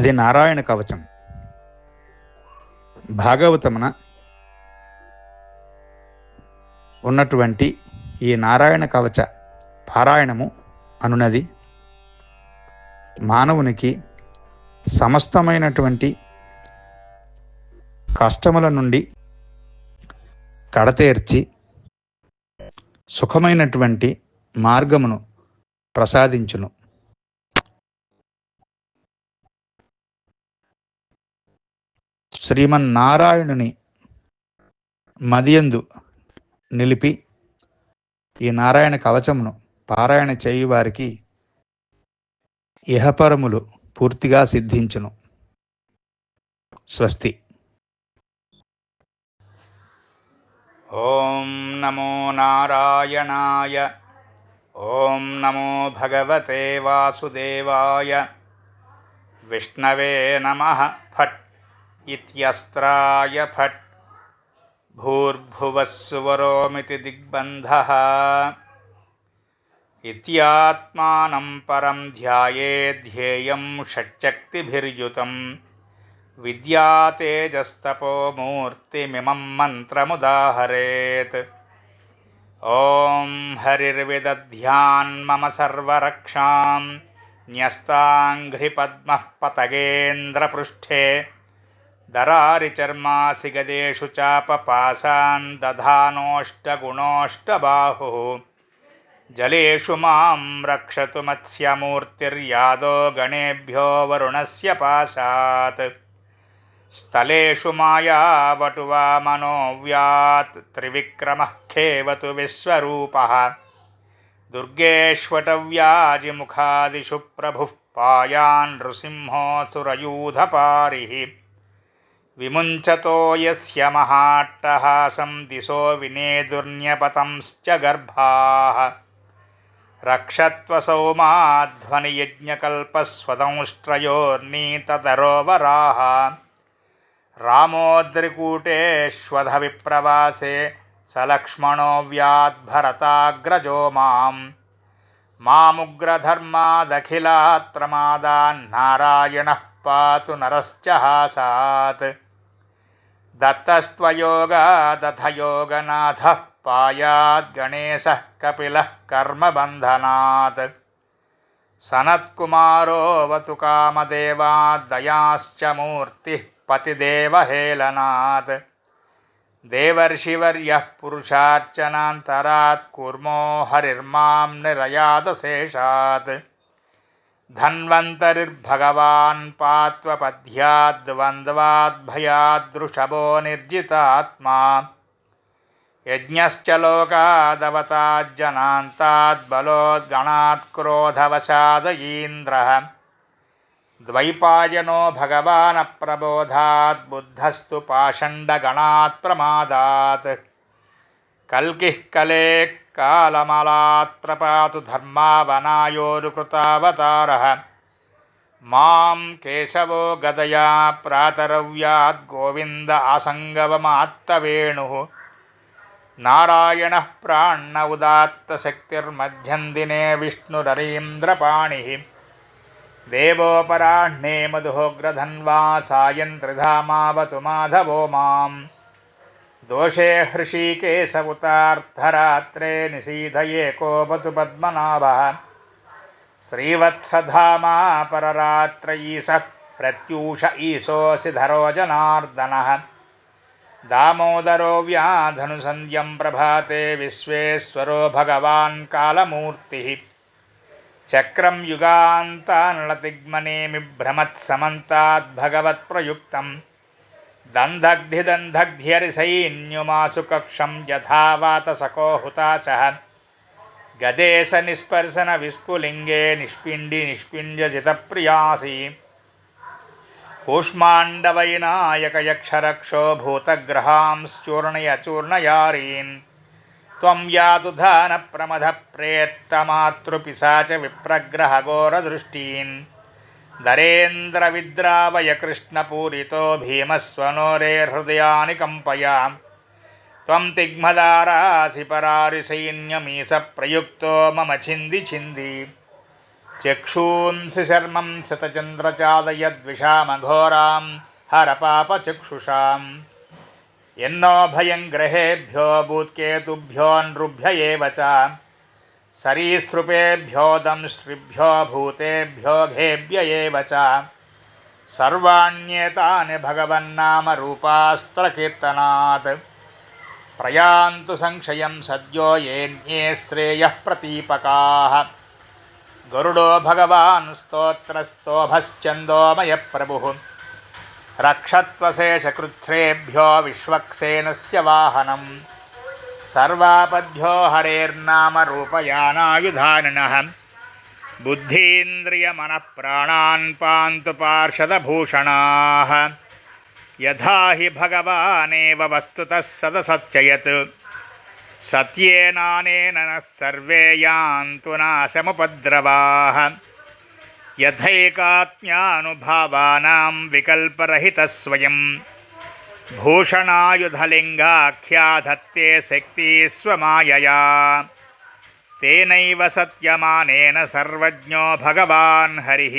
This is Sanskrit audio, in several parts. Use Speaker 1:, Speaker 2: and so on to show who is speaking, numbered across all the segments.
Speaker 1: ఇది నారాయణ కవచం. భాగవతమున ఉన్నటువంటి ఈ నారాయణ కవచ పారాయణము అనునది మానవునికి సమస్తమైనటువంటి కష్టముల నుండి కడతేర్చి సుఖమైనటువంటి మార్గమును ప్రసాదించును. శ్రీమన్నారాయణుని మదియందు నిలిపి ఈ నారాయణ కవచమును పారాయణ చేయి వారికి ఇహపరములు పూర్తిగా సిద్ధించును. స్వస్తి.
Speaker 2: ఓం నమో నారాయణాయ ఓం నమో భగవతే వాసుదేవాయ విష్ణవే నమ ఫట్ इत्यस्त्राय फट्। भूर्भुवः सुवरोमिति दिग्बन्धः। इत्यात्मानं परं ध्यायेध्येयं षट्शक्तिभिर्युतं। विद्यातेजस्तपोमूर्तिमिमं मन्त्रमुदाहरेत्। ॐ हरिर्विदध्यान्मम सर्वरक्षां। न्यस्ताङ्घ्रिपद्मः पतगेन्द्रपृष्ठे दरारिचर्मासि गदेषु चापपाशान् दधानोऽष्टगुणोऽष्टबाहुः जलेषु मां रक्षतु मत्स्यमूर्तिर्यादो गणेभ्यो वरुणस्य पाशात्। स्थलेषु मायावटुवा मनोव्यात् त्रिविक्रमः खेवतु विश्वरूपः। दुर्गेष्वटव्याजिमुखादिषु प्रभुः पायान् नृसिंहोऽसुरयूधपारिः विमुञ्चतो यस्य महाट्टहासं दिशो विनेदुर्न्यपतंश्च गर्भाः। रक्षत्वसौमाध्वनियज्ञकल्पस्वदंष्ट्रयोर्नीततरोवराः रामोद्रिकूटेष्वधविप्रवासे स लक्ष्मणो व्याद्भरताग्रजो मां मामुग्रधर्मादखिलात् प्रमादान्नारायणः पातु नरश्च हासात् दत्तस्त्वयोगादथ योगनाथः पायाद्गणेशः कपिलः कर्मबन्धनात्। सनत्कुमारोऽवतु कामदेवाद्दयाश्च मूर्तिः पतिदेवहेलनात्। देवर्षिवर्यः पुरुषार्चनान्तरात् कूर्मो हरिर्मां निरयादशेषात् धन्वन्तरिर्भगवान् पात्वपद्याद्वन्द्वाद्भयाद्वृषभो निर्जितात्मा। यज्ञश्च लोकादवताज्जनान्ताद्बलोद्गणात् क्रोधवशादयीन्द्रः। द्वैपायनो भगवानप्रबोधात् बुद्धस्तु पाषण्डगणात् प्रमादात्। कल्किः कलेः कालमलात् प्रपातु धर्मावनायोरुकृतावतारः। मां केशवो गदया प्रातरव्याद् गोविन्द आसङ्गवमात्तवेणुः। नारायणः प्राण्ण उदात्तशक्तिर्मध्यं दिने विष्णुररीन्द्रपाणिः। देवोपराह्णे मधुहोग्रधन्वा सायं त्रिधामावतु माधवो मां दोषे हृषीके समुतार्थरात्रे निसीधये को बतु पद्मनाभः। श्रीवत्सधामा पररात्रयीशः प्रत्यूष ईशोऽसि धरो जनार्दनः। दामोदरो व्याधनुसन्ध्यं प्रभाते विश्वेश्वरो भगवान् कालमूर्तिः। चक्रं युगान्तानलतिग्मने बिभ्रमत्समन्ताद्भगवत्प्रयुक्तम् दन्धग्धिदन्धग्ध्यरिसैन्युमासुकक्षं यथा वातसकोहुता सह गदे स निस्पर्शनविस्फुलिङ्गे निष्पिण्डिनिष्पिण्ड्यजितप्रियासि कूष्माण्डवैनायकयक्षरक्षो भूतग्रहांश्चूर्णयचूर्णयारीन् त्वं यातु धानप्रमथप्रेत्तमातृपिसा च विप्रग्रहघोरदृष्टीन्। నరేంద్రవిద్రావయ కృష్ణపూరితో భీమస్వనోరే హృదయాని కంపయా. త్వం తిగ్మదారాసి పరారి సైన్యమీస ప్రయుక్తో మమ చింది చింది. చక్షూంసి శర్మం శతచంద్రచాదయద్విషామఘోరాం హరపాపచక్షుషాం ఎన్నో భయం గ్రహేభ్యో భూత్కేతుభ్యోన్రుభ్య ఏవ చ. सरीसृपेभ्यो दंष्ट्रिभ्यो भूतेभ्यो घेभ्य एव च। सर्वाण्येतानि भगवन्नामरूपास्त्रकीर्तनात्। प्रयान्तु संशयं सद्यो येऽन्ये श्रेयः प्रतीपकाः। गरुडो भगवान् स्तोत्रस्तोभश्चन्दोमयप्रभुः। रक्षत्वशेषकृच्छ्रेभ्यो विश्वक्सेनस्य वाहनं सर्वापद्भ्यो हरेर्नामरूपयानायुधानिनः बुद्धीन्द्रियमनःप्राणान् पान्तु पार्षदभूषणाः। यथा हि भगवानेव वस्तुतः सदसच्चयत्। सत्येनानेन नः सर्वे यान्तु नाशमुपद्रवाः। यथैकात्म्यानुभावानां विकल्परहितः स्वयं भूषणायुधलिङ्गाख्याधत्ते शक्तिः स्वमायया तेनैव सत्यमानेन सर्वज्ञो भगवान् हरिः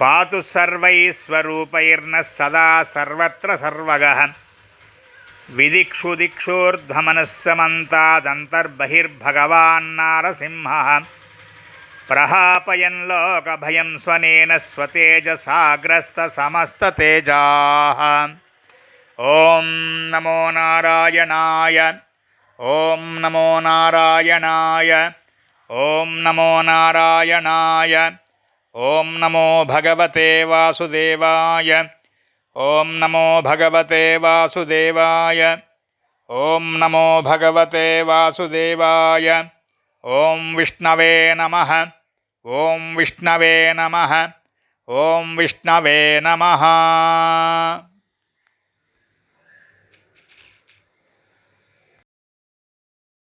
Speaker 2: पातु सर्वैः स्वरूपैर्नः सदा सर्वत्र सर्वगः विदिक्षु दिक्षूर्ध्वमनः समन्तादन्तर्बहिर्भगवान्नारसिंहः प्रहापयन् लोकभयं स्वनेन स्वतेजसाग्रस्तसमस्ततेजाः ॐ नमो नारायणाय। ॐ नमो नारायणाय। ॐ नमो नारायणाय। ॐ नमो भगवते वासुदेवाय। ॐ नमो भगवते वासुदेवाय। ॐ नमो भगवते वासुदेवाय। ॐ विष्णवे नमः। ॐ विष्णवे नमः। ॐ विष्णवे नमः